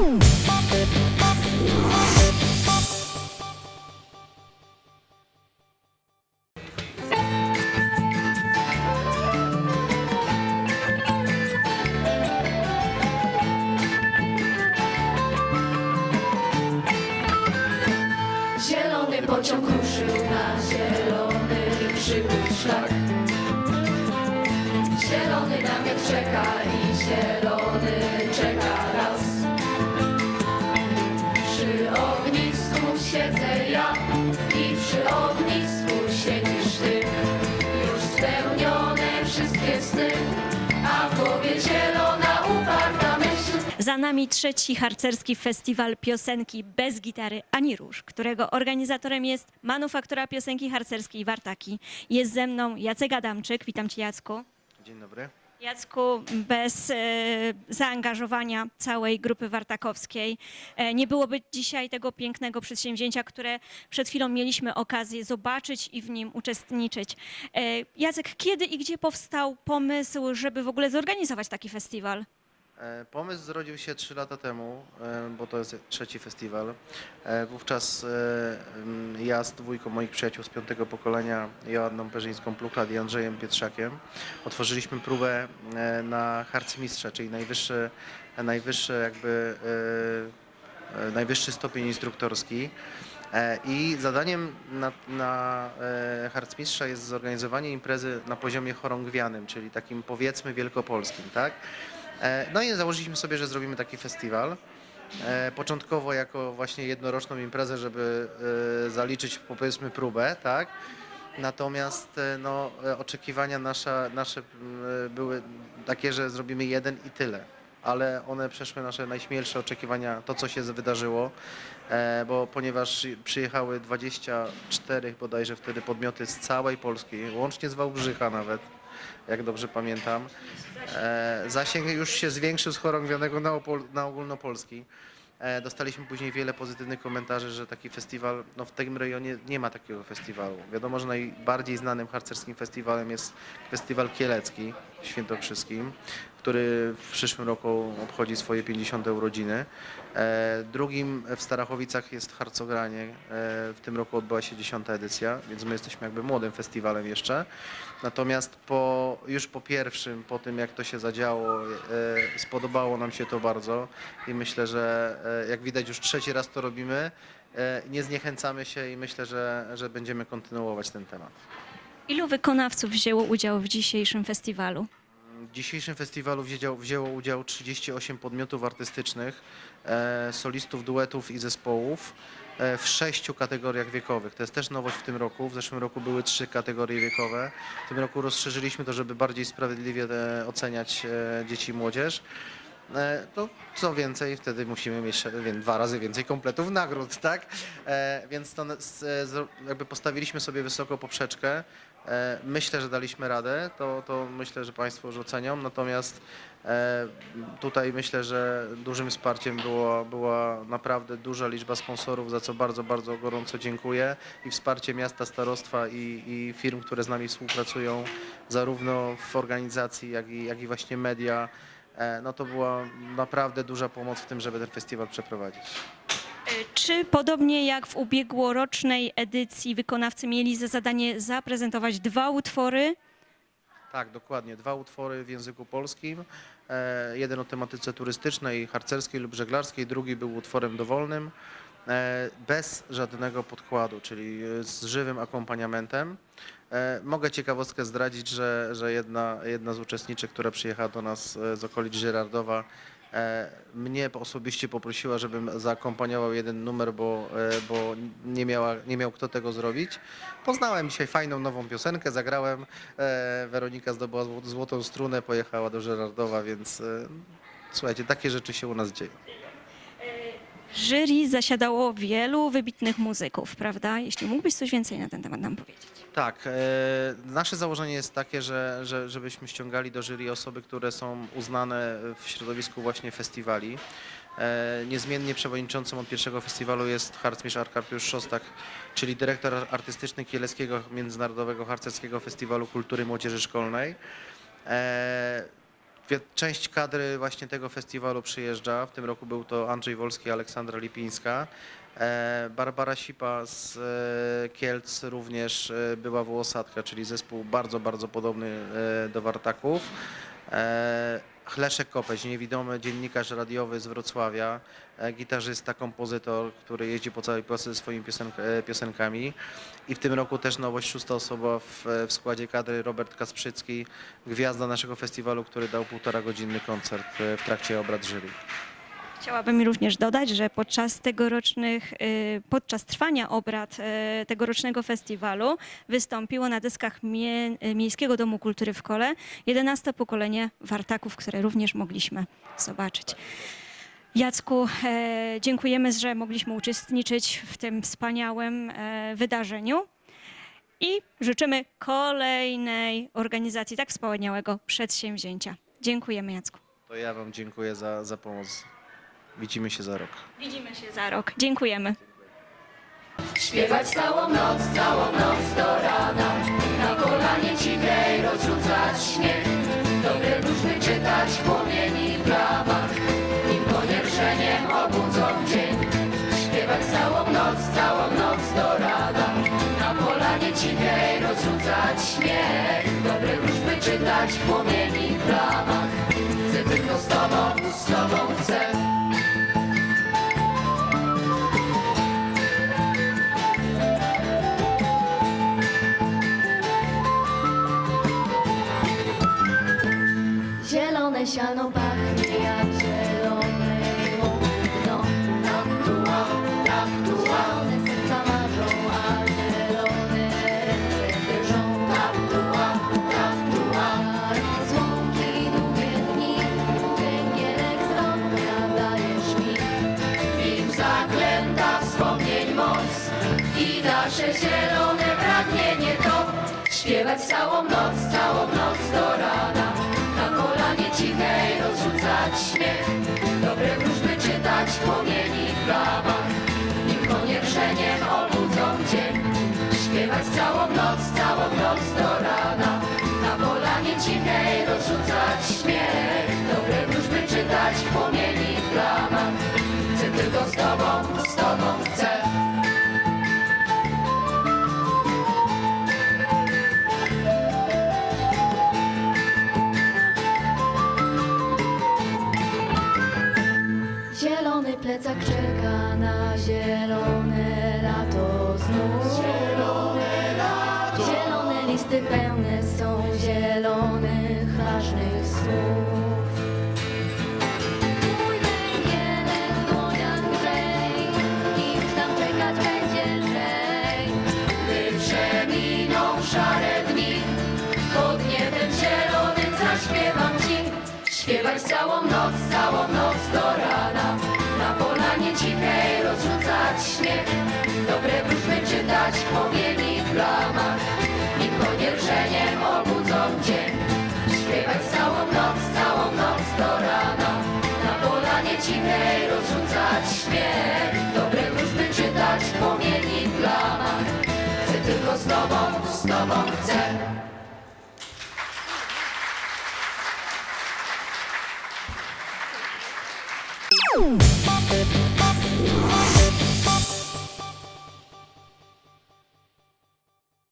Zielony pociąg ruszył na zielony przybój szlak. Zielony namiot czeka i zielony siedzę ja i przy ognisku siedzisz ty. Już spełnione wszystkie sny, a w głowie zielona uparta myśl. Za nami trzeci harcerski festiwal piosenki bez gitary ani róż, którego organizatorem jest manufaktura piosenki harcerskiej Wartaki. Jest ze mną Jacek Adamczyk, witam cię Jacku. Dzień dobry. Jacku, bez e, zaangażowania całej grupy wartakowskiej e, nie byłoby dzisiaj tego pięknego przedsięwzięcia, które przed chwilą mieliśmy okazję zobaczyć i w nim uczestniczyć. E, Jacek, kiedy i gdzie powstał pomysł, żeby w ogóle zorganizować taki festiwal? E, Pomysł zrodził się 3 lata temu, e, bo to jest trzeci festiwal. E, Wówczas mm, ja z dwójką moich przyjaciół z piątego pokolenia, Joanną Perzyńską-Pluchlad i Andrzejem Pietrzakiem, otworzyliśmy próbę na harcmistrza, czyli najwyższy, najwyższy jakby najwyższy stopień instruktorski. I zadaniem na, na harcmistrza jest zorganizowanie imprezy na poziomie chorągwianym, czyli takim powiedzmy wielkopolskim, tak? E, No i założyliśmy sobie, że zrobimy taki festiwal. E, Początkowo jako właśnie jednoroczną imprezę, żeby e, zaliczyć powiedzmy próbę, tak? Natomiast no, oczekiwania nasze m, były takie, że zrobimy jeden i tyle. Ale one przeszły nasze najśmielsze oczekiwania, to co się wydarzyło, bo ponieważ przyjechały 24 bodajże wtedy podmioty z całej Polski, łącznie z Wałbrzycha nawet, jak dobrze pamiętam. E, Zasięg już się zwiększył z chorągwianego na, opol- na ogólnopolski. E, Dostaliśmy później wiele pozytywnych komentarzy, że taki festiwal, no w tym rejonie nie ma takiego festiwalu. Wiadomo, że najbardziej znanym harcerskim festiwalem jest festiwal kielecki Świętokrzyskim, który w przyszłym roku obchodzi swoje 50 urodziny. E, Drugim w Starachowicach jest Harcogranie. E, W tym roku odbyła się 10 edycja, więc my jesteśmy jakby młodym festiwalem jeszcze. Natomiast po, już po pierwszym, po tym jak to się zadziało, e, spodobało nam się to bardzo i myślę, że jak widać już trzeci raz to robimy, nie zniechęcamy się i myślę, że, że będziemy kontynuować ten temat. Ilu wykonawców wzięło udział w dzisiejszym festiwalu? W dzisiejszym festiwalu wzięło, udział 38 podmiotów artystycznych, e, solistów, duetów i zespołów e, w sześciu kategoriach wiekowych. To jest też nowość w tym roku. W zeszłym roku były trzy kategorie wiekowe. W tym roku rozszerzyliśmy to, żeby bardziej sprawiedliwie e, oceniać dzieci i młodzież. E, To co więcej, wtedy musimy mieć dwa razy więcej kompletów nagród, tak? E, Więc to e, jakby postawiliśmy sobie wysoko poprzeczkę. Myślę, że daliśmy radę, to, to myślę, że Państwo już ocenią. Natomiast tutaj myślę, że dużym wsparciem było, była naprawdę duża liczba sponsorów, za co bardzo, bardzo gorąco dziękuję. I wsparcie miasta, starostwa i, i firm, które z nami współpracują, zarówno w organizacji, jak i, jak i właśnie media. E, No to była naprawdę duża pomoc w tym, żeby ten festiwal przeprowadzić. E, Czy podobnie jak w ubiegłorocznej edycji wykonawcy mieli za zadanie zaprezentować dwa utwory? Tak, dokładnie. Dwa utwory w języku polskim. E, jeden o tematyce turystycznej, harcerskiej lub żeglarskiej, drugi był utworem dowolnym, bez żadnego podkładu, czyli e, z żywym akompaniamentem. E, mogę ciekawostkę zdradzić, że, że jedna, jedna z uczestniczek, która przyjechała do nas e, z okolic Żyrardowa, e, mnie osobiście poprosiła, żebym zaakompaniował jeden numer, bo, e, bo nie, miała, nie miał kto tego zrobić. Poznałem dzisiaj fajną nową piosenkę, zagrałem. E, Weronika zdobyła zło- złotą strunę, pojechała do Żerardowa, więc e, słuchajcie, takie rzeczy się u nas dzieją. Jury zasiadało wielu wybitnych muzyków, prawda? Jeśli mógłbyś coś więcej na ten temat nam powiedzieć. Tak, e, nasze założenie jest takie, że, że żebyśmy ściągali do jury osoby, które są uznane w środowisku właśnie festiwali. E, niezmiennie przewodniczącym od pierwszego festiwalu jest harcmistrz Arkarpiusz Szostak, czyli dyrektor artystyczny Kieleckiego Międzynarodowego Harcerskiego Festiwalu Kultury Młodzieży Szkolnej. E, część kadry właśnie tego festiwalu przyjeżdża. W tym roku był to Andrzej Wolski Aleksandra Lipińska. E, Barbara Sipa z e, Kielc również e, była Włosatka, czyli zespół bardzo, bardzo podobny do Wartaków. E, Leszek Kopeś, niewidomy dziennikarz radiowy z Wrocławia, e, gitarzysta, kompozytor, który jeździ po całej Polsce ze swoimi e, piosenkami. I w tym roku też nowość, szósta osoba w, w składzie kadry, Robert Kasprzycki, gwiazda naszego festiwalu, który dał półtora godzinny koncert e, w trakcie obrad jury. Chciałabym również dodać, że podczas tegorocznych, y, podczas trwania obrad y, tegorocznego festiwalu wystąpiło na deskach mie, y, Miejskiego Domu Kultury w Kole 11 pokolenie wartaków, które również mogliśmy zobaczyć. Jacku, e, dziękujemy, że mogliśmy uczestniczyć w tym wspaniałym e, wydarzeniu i życzymy kolejnej organizacji tak wspaniałego przedsięwzięcia. Dziękujemy, Jacku. To ja Wam dziękuję za, za pomoc. Widzimy się za rok. Widzimy się za rok. Dziękujemy. Śpiewać całą noc, całą noc do rana. Na kolanie cichej rozrzucać śmiech. Dobre wróżby czytać, płomieni w bramach. Nim konie wrzeniem obudzą dzień. Śpiewać całą noc, całą noc do rana. Na polanie cichej rozrzucać śmiech. Dobre wróżby czytać, płomieni w bramach Zielone siano pachnie jak zielone łąk No, tam tuła, tam tuła Zielone serca marzą, a zielone drżą. Tam tuła, tam tuła Z łąki długie dni Węgielek z dajesz mi. Nim zaklęta wspomnień moc I nasze zielone pragnienie to. Śpiewać całą noc, całą noc do rana rozrzucać śmiech Dobre wróżby czytać, płomieni w bramach. Nim konie wrzeniem obudzą dzień Śpiewać całą noc, całą noc do rana. Na polanie cichej rozrzucać śmiech Dobre wróżby czytać, płomieni w bramach Zielony plecak czeka na zielone lato znów. Zielone lato. Zielone listy pełne są zielonych, ważnych słów. Zaśpiewam ci. Śpiewać całą noc, całą noc do rana. Cichej rozrzucać śmiech. Dobre wróżby czytać, płomieni w bramach. Nim konie rżeniem obudzą dzień. Śpiewać całą noc, całą noc do rana. Na polanie cichej rozrzucać śmiech. Dobre wróżby czytać, płomieni w bramach. Chcę tylko z tobą, z tobą chcę.